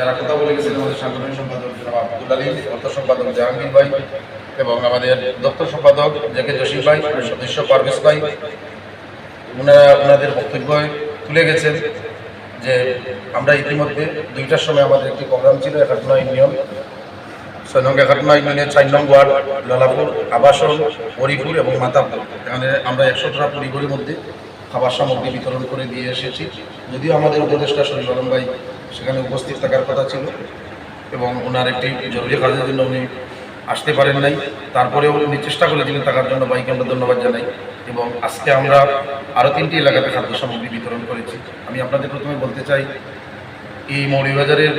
যারা কথা বলে গেছেন, আমাদের সাংগঠনিক সম্পাদক জনাব আব্দুল আলী, অর্থ সম্পাদক জাহাঙ্গীর ভাই এবং আমাদের দপ্তর সম্পাদক জেকে জসিম ভাই, সদস্য পারভেজ ভাই। ওনারা ওনাদের বক্তব্য তুলে গেছেন যে আমরা ইতিমধ্যে দুইটার সময় আমাদের একটি প্রোগ্রাম ছিল, একাত্তর ইউনিয়ন, ছয় নং একাত্তর ইউনিয়নের চার নং ওয়ার্ড, লালাপুর, আবাসন, হরিপুর এবং মাতাপুর। এখানে আমরা একশোটা পরিবারের মধ্যে খাবার সামগ্রী বিতরণ করে দিয়ে এসেছি। যদিও আমাদের উপদেষ্টা শরীর আলম ভাই সেখানে উপস্থিত থাকার কথা ছিল এবং ওনার একটি জরুরি কাজের জন্য উনি আসতে পারেন নাই। তারপরেও উনি চেষ্টা করেছিলেন থাকার জন্য। ভাইকে আমরা ধন্যবাদ জানাই এবং আজকে আমরা আরও তিনটি এলাকাতে খাদ্য সামগ্রী বিতরণ করেছি। আমি আপনাদের প্রথমে বলতে চাই, এই মৌলিবাজারের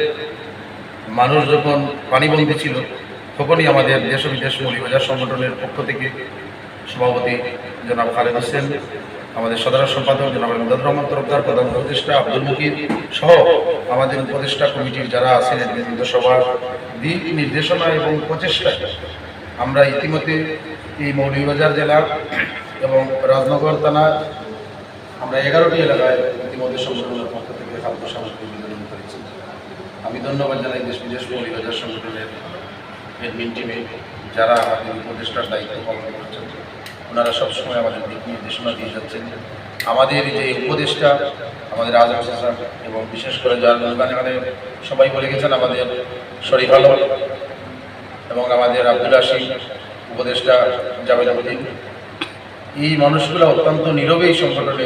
মানুষ যখন পানিবন্দী ছিল, তখনই আমাদের দেশ বিদেশ মৌলিবাজার সংগঠনের পক্ষ থেকে সভাপতি জনাব খালেদ হোসেন আমাদের সাধারণ সম্পাদক জনাব মুদাদ রহমান তরফদার, প্রধান উপদেষ্টা আব্দুল মুকির সহ আমাদের উপদেষ্টা কমিটির যারা আছেন নেতৃবৃন্দ সভার দিক নির্দেশনা এবং প্রচেষ্টায় আমরা ইতিমধ্যে এই মৌলভীবাজার জেলা এবং রাজনগর থানা, আমরা এগারোটি এলাকায় ইতিমধ্যে সংগঠনের পক্ষ থেকে খাদ্য সামগ্রী বিতরণ করেছি। আমি ধন্যবাদ জানাই দেশ বিদেশ মৌলভীবাজার সংগঠনের এডমিন টিমে যারা আমাদের উপদেষ্টার দায়িত্ব পালন করছেন। ওনারা সবসময় আমাদের দিক নির্দেশনা দিয়ে যাচ্ছেন। আমাদের যে উপদেষ্টা, আমাদের আজম হাসান এবং বিশেষ করে যার গানে গানে সবাই বলে গেছেন আমাদের শরীফ আলম এবং আমাদের আব্দুল আসিম উপদেষ্টা জাভেদ আবুদ্দিন এই মানুষগুলো অত্যন্ত নীরবে এই সংগঠনে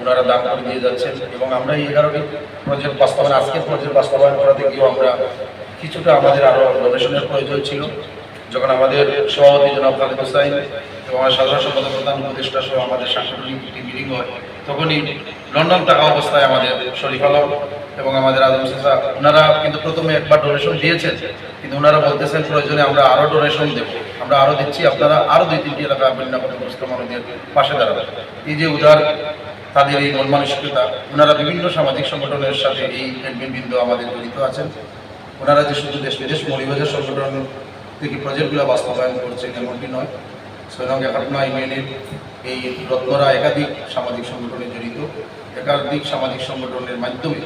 ওনারা দান করে দিয়ে যাচ্ছেন এবং আমরা এই কারণে প্রজেক্ট বাস্তবায়ন, আজকের প্রজেক্ট বাস্তবায়ন করাতে গিয়েও আমরা কিছুটা আমাদের আরও ডোনেশনের প্রয়োজন ছিল। যখন আমাদের সভাপতি জনাব খালেদ হোসাইন এবং সাধারণ সম্পাদক, প্রধান উপদেষ্টা সহ আমাদের সাংগঠনিক একটি মিটিং হয়। তখনই লন্ডন থাকা অবস্থায় আমাদের শরীফ আলম এবং আমাদের আজম সাসা ওনারা কিন্তু প্রথমে একবার ডোনেশন দিয়েছেন। কিন্তু ওনারা বলতেছেন, প্রয়োজনে আমরা আরও ডোনেশন দেবো। আমরা আরও দিচ্ছি, আপনারা আরও দুই, তিনটি এলাকা বন্যা ক্ষতিগ্রস্ত মানুষদের পাশে দাঁড়াবেন এই যে উদার তাদের এই মন মানসিকতা ওনারা বিভিন্ন সামাজিক সংগঠনের সাথে এই বৃন্দ আমাদের জড়িত আছেন। ওনারা যে শুধু দেশ বিদেশ মৌলিবাজার সংগঠন থেকে প্রজেক্টগুলো বাস্তবায়ন করছেন এমনটি নয়। সৈনং একাত্মা ইউনিয়নের এই রত্নরা একাধিক সামাজিক সংগঠনে জড়িত। একাধিক সামাজিক সংগঠনের মাধ্যমে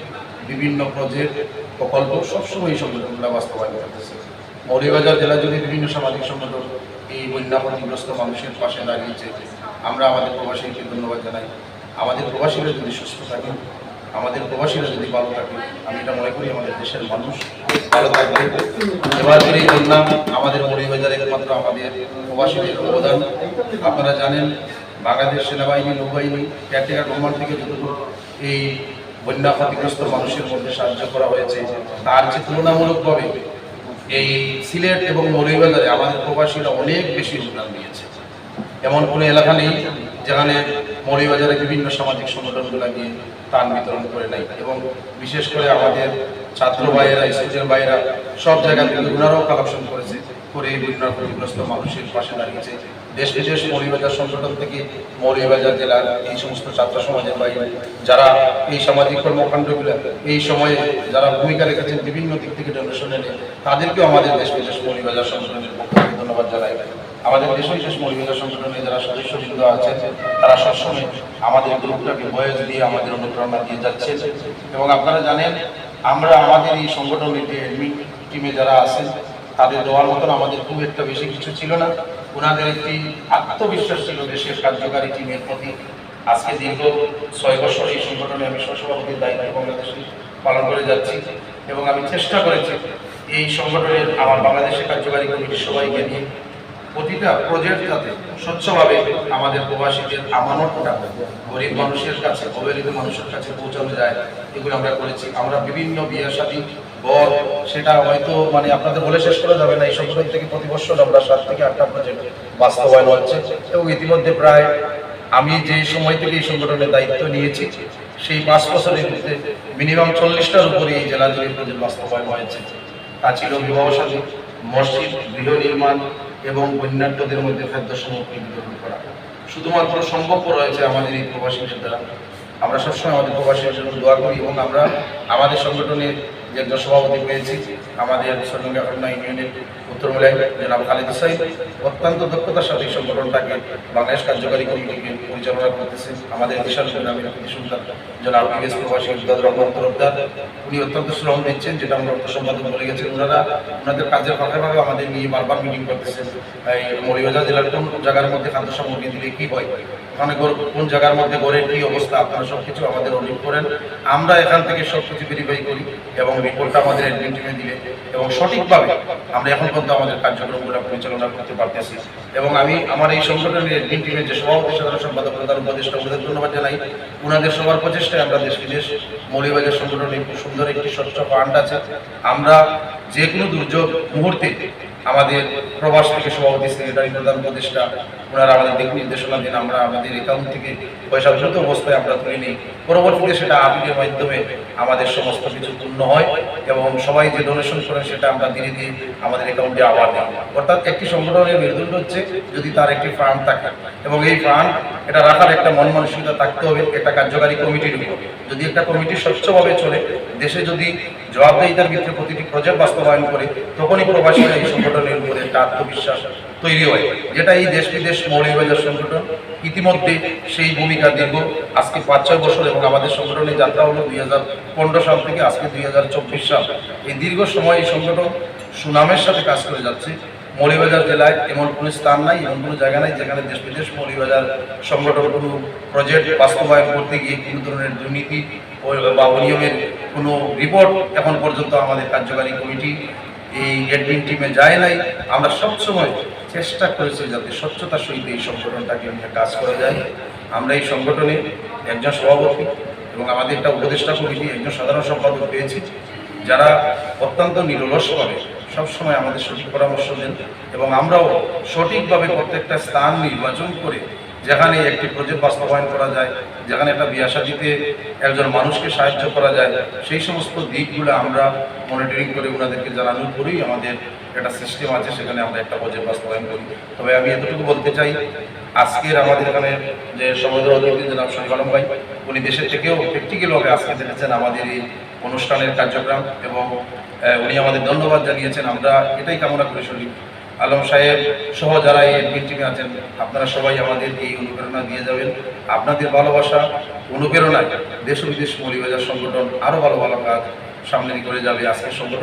বিভিন্ন প্রজেক্ট প্রকল্প সবসময় এই সংগঠনগুলো বাস্তবায়ন করতেছে। মৌলিবাজার জেলা জুড়ে বিভিন্ন সামাজিক সংগঠন এই বন্যা ক্ষতিগ্রস্ত মানুষের পাশে দাঁড়িয়েছে। আমরা আমাদের প্রবাসীকে ধন্যবাদ জানাই। আমাদের প্রবাসীরা যদি সুস্থ থাকেন আমাদের প্রবাসীরা যদি ভালো থাকে, আমি এটা মনে করি আমাদের দেশের মানুষ ভালো থাকবে। এবার এই বন্যা আমাদের মৌলিবাজারে একমাত্র আমাদের প্রবাসীদের অবদান, আপনারা জানেন, বাংলাদেশ সেনাবাহিনী, নৌবাহিনী কেয়ারটেকার গভর্নমেন্ট থেকে যতটুকু এই বন্যা ক্ষতিগ্রস্ত মানুষের মধ্যে সাহায্য করা হয়েছে, তার যে তুলনামূলকভাবে এই সিলেট এবং মৌলভীবাজারে আমাদের প্রবাসীরা অনেক বেশি যোগদান দিয়েছে। এমন কোনো এলাকা নেই যেখানে মৌলভীবাজারে বিভিন্ন সামাজিক সংগঠনগুলো গিয়ে ত্রাণ বিতরণ করে নেয়। এবং বিশেষ করে আমাদের ছাত্র ভাইয়েরা স্টুডেন্ট ভাইয়েরা সব জায়গা থেকে ওনারাও কালেকশন করেছে, করে বন্যা ক্ষতিগ্রস্ত মানুষের পাশে দাঁড়িয়েছে। দেশ বিদেশ মৌলভীবাজার সংগঠন থেকে মৌলভীবাজার জেলার এই সমস্ত ছাত্র সমাজের ভাই, যারা এই সামাজিক কর্মকাণ্ডগুলো, এই সময়ে যারা ভূমিকা রেখেছেন বিভিন্ন দিক থেকে ডোনেশন এনে, তাদেরকেও আমাদের দেশ বিশেষ মৌলভীবাজার সংগঠনের পক্ষ থেকে ধন্যবাদ জানাই। আমাদের দেশ বিশেষ মৌলভীবাজার সংগঠনে যারা সদস্যবৃন্দ আছেন, তারা সবসময় আমাদের গ্রুপটাকে বয়স দিয়ে আমাদের অনুপ্রেরণা দিয়ে যাচ্ছে এবং আপনারা জানেন, আমরা আমাদের এই সংগঠনের যে টিমে যারা আছেন, তাদের দেওয়ার মতন আমাদের খুব একটা বেশি কিছু ছিল না। ওনাদের একটি আত্মবিশ্বাস ছিল দেশের কার্যকারী টিমের প্রতি। আজকে দীর্ঘ ছয় বছর এই সংগঠনে আমি সহসভাপতির দায়িত্ব বাংলাদেশে পালন করে যাচ্ছি এবং আমি চেষ্টা করেছি এই সংগঠনের আমার বাংলাদেশের কার্যকারী কমিটির সবাইকে নিয়ে প্রতিটা প্রজেক্ট যাতে স্বচ্ছভাবে আমাদের প্রবাসীদের আমানতটা গরিব মানুষের কাছে, অবহেলিত মানুষের কাছে পৌঁছানো যায়, এগুলো আমরা করেছি। আমরা বিভিন্ন বিয়ে বর সেটা হয়তো মানে আপনাদের বলে শেষ করা যাবে না, এই সংগঠন থেকে প্রতি বছর আমরা সাত থেকে আটটা প্রজেক্ট বাস্তবায়ন হচ্ছে। এবং ইতিমধ্যে প্রায় আমি যে সময় থেকে এই সংগঠনের দায়িত্ব নিয়েছি, সেই পাঁচ বছরের মধ্যে মিনিমাম চল্লিশটার উপরে এই জেলা জুড়ে প্রজেক্ট বাস্তবায়ন হয়েছে। তা ছিল বিবাহ সাথী মসজিদ, গৃহ নির্মাণ এবং বন্যার্থদের মধ্যে খাদ্য সামগ্রী বিতরণ করা। শুধুমাত্র সম্ভব রয়েছে আমাদের এই প্রবাসীদের দ্বারা আমরা সবসময় আমাদের প্রবাসীদের জন্য দোয়া করি এবং আমরা আমাদের সংগঠনে যে সভাপতি পেয়েছি আমাদের সরঙ্গা ইউনিয়নের উত্তর মূলায় জনাব খালিদ হুসাইন অত্যন্ত দক্ষতার সাথে সংগঠনটাকে বাংলাদেশ কার্যকারী কমিটিকে পরিচালনা করতেছে। আমাদের বিশাল গ্রামের সুলতান জনাব বিএস প্রবাসী রহমান তরফদার। উনি অত্যন্ত শ্রম দিচ্ছেন যেটা আমরা অর্থ সম্পাদক বলে গেছেন ওনারা। ওনাদের কাজের ফাঁকে আমাদের নিয়ে বারবার মিটিং করতেছেন। এই মরিবাজার জেলার কোন জায়গার মধ্যে খাদ্য সামগ্রী দিলে কি হয়? ওখানে কোন জায়গার মধ্যে গড়ের কি অবস্থা? আপনারা সব কিছু আমাদের অডিট করেন। আমরা এখান থেকে সব কিছু ভেরিফাই করি এবং রিপোর্টটা আমাদের অ্যাডমিন টিমে দিলে এবং সঠিকভাবে আমরা এখন পর্যন্ত আমাদের কার্যক্রমগুলো পরিচালনা করতে পারতেছি। এবং আমি আমার এই সংগঠনের অ্যাডমিন টিমের যে সভাপতি, সাধারণ সম্পাদক, প্রধান উপদেষ্টা ওদের ধন্যবাদ জানাই। ওনাদের সবার প্রচেষ্টায় আমরা দেশ বিদেশ মৌলিবাজার সংগঠনে সুন্দর একটি স্বচ্ছ ফান্ড আছে। আমরা যে কোনো দুর্যোগ মুহূর্তে আমাদের প্রবাস থেকে সভাপতি সেক্রেটারি প্রধান উপদেষ্টা, ওনারা আমাদের দিক নির্দেশনা দিন, আমরা আমাদের অ্যাকাউন্ট থেকে পয়সা যত অবস্থায় আমরা তুলে নিই। পরবর্তীতে সেটা আপিলের মাধ্যমে আমাদের সমস্ত কিছু পূর্ণ হয় এবং সবাই যে ডোনেশন করেন সেটা আমরা ধীরে ধীরে আমাদের অ্যাকাউন্টে আবার দিই। অর্থাৎ একটি সংগঠনের মেরুদণ্ড হচ্ছে যদি তার একটি ফান্ড থাকে এবং এই ফান্ড এটা রাখার একটা মন মানসিকতা থাকতে হবে একটা কার্যকারী কমিটির উপর। যদি একটা কমিটি স্বচ্ছভাবে চলে, দেশে যদি জবাবদাহিতার ভিত্তিতে প্রতিটি প্রজেক্ট বাস্তবায়ন করে, তখনই প্রবাসীরা এই সংগঠনের উপরে একটা আত্মবিশ্বাস তৈরি হয়। যেটা এই দেশ বিদেশ মৌলিকবাজার সংগঠন ইতিমধ্যে সেই ভূমিকা দীর্ঘ আজকে পাঁচ, ছয় বছর এবং আমাদের সংগঠনের যাত্রা হলো দুই হাজার পনেরো সাল থেকে আজকে দুই হাজার চব্বিশ সাল। এই দীর্ঘ সময় এই সংগঠন সুনামের সাথে কাজ করে যাচ্ছে। মৌলিবাজার জেলায় এমন কোনো স্থান নাই এমন কোনো জায়গা নাই যেখানে দেশ বিদেশ মৌলিবাজার সংগঠন কোনো প্রজেক্ট বাস্তবায়ন করতে গিয়ে কোনো ধরনের দুর্নীতি বা অনিয়মের কোনো রিপোর্ট এখন পর্যন্ত আমাদের কার্যকারী কমিটি এই অ্যাডমিন টিমে যায় নাই। আমরা সবসময় চেষ্টা করেছি যাতে স্বচ্ছতার সহিত এই সংগঠনটাকে নিয়ে কাজ করা যায়। আমরা এই সংগঠনে একজন সভাপতি এবং আমাদের একটা উপদেষ্টা কমিটি, একজন সাধারণ সম্পাদক পেয়েছি, যারা অত্যন্ত নিরলসভাবে সবসময় আমাদের সঠিক পরামর্শ দেন এবং আমরাও সঠিকভাবে প্রত্যেকটা স্থান নির্বাচন করে যেখানে একটি প্রজেক্ট বাস্তবায়ন করা যায়, যেখানে একটা বিয়াসা দিতে একজন মানুষকে সাহায্য করা যায়, সেই সমস্ত দিকগুলো আমরা মনিটরিং করে ওনাদেরকে জানানোর পরেই আমাদের একটা সিস্টেম আছে, সেখানে আমরা একটা প্রজেক্ট বাস্তবায়ন করি। তবে আমি এতটুকু বলতে চাই, আজকের আমাদের এখানে যে সমুদ্র অধিপতি জনাব শরীফ আলম ভাই, উনি দেশের থেকেও প্র্যাকটিক্যালভাবে আজকে দেখেছেন আমাদের এই অনুষ্ঠানের কার্যক্রম এবং উনি আমাদের ধন্যবাদ জানিয়েছেন। আমরা এটাই কামনা করে শুনি। আলম সাহেব সহ যারা এই এডমিন টিমে আছেন, আপনারা সবাই আমাদের এই অনুপ্রেরণা দিয়ে যাবেন। আপনাদের ভালোবাসা, অনুপ্রেরণায় দেশ বিদেশ মৌলিবাজার সংগঠন আরও ভালো ভালো কাজ সামনে করে যাবে। আজকের সংগঠন